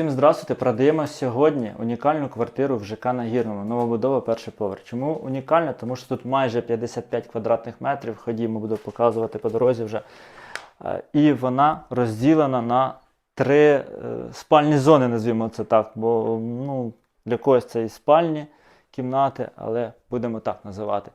Всім здравствуйте, продаємо сьогодні унікальну квартиру в ЖК Нагірному, новобудова перший поверх. Чому унікальна? Тому що тут майже 55 квадратних метрів, ходімо, буду показувати по дорозі вже. Е, І вона розділена на три е, спальні зони, назвімо це так. Бо ну, для когось це і спальні кімнати, але будемо так називати.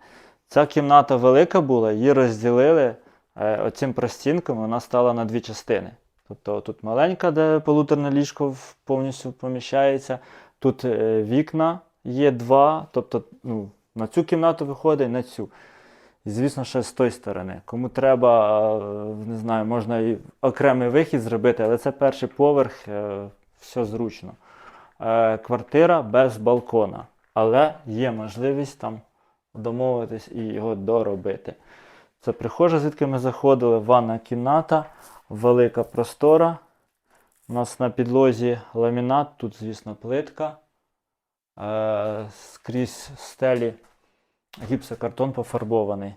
Ця кімната велика була, її розділили е, оцим простінком, вона стала на дві частини. Тобто тут маленька, де полуторне ліжко повністю поміщається. Тут е, вікна є два, тобто ну, на цю кімнату виходить, на цю. І, звісно, ще з тої сторони. Кому треба, е, не знаю, можна і окремий вихід зробити, але це перший поверх, е, все зручно. Квартира без балкона, але є можливість там домовитись і його доробити. Це прихожа, звідки ми заходили, ванна кімната, велика простора. У нас на підлозі ламінат, тут, звісно, плитка. Е, скрізь стелі гіпсокартон пофарбований.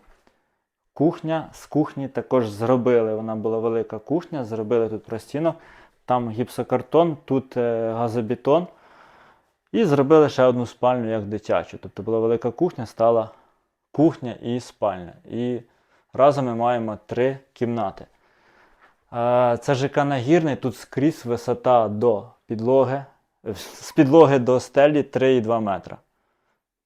Кухня з кухні також зробили. Вона була велика кухня, зробили тут простінок. Там гіпсокартон, тут е, газобетон. І зробили ще одну спальню як дитячу. Тобто була велика кухня, стала кухня і спальня. І разом ми маємо три кімнати. Е, Це ЖК Нагірний, тут скрізь висота до підлоги, е, з підлоги до стелі 3,2 метра.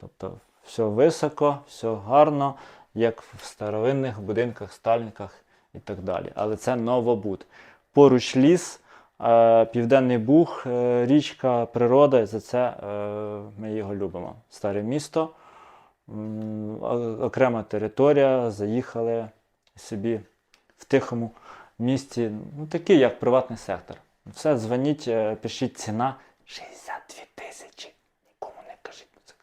Тобто все високо, все гарно, як в старовинних будинках, стальниках і так далі. Але це новобуд. Поруч ліс, е, Південний Буг, е, річка, природа, і за це ми його любимо. Старе місто, окрема територія, заїхали собі в тихому місті, ну такий як приватний сектор. Все, дзвоніть, е, пишіть ціна 62 тисячі. Нікому не кажіть, бо це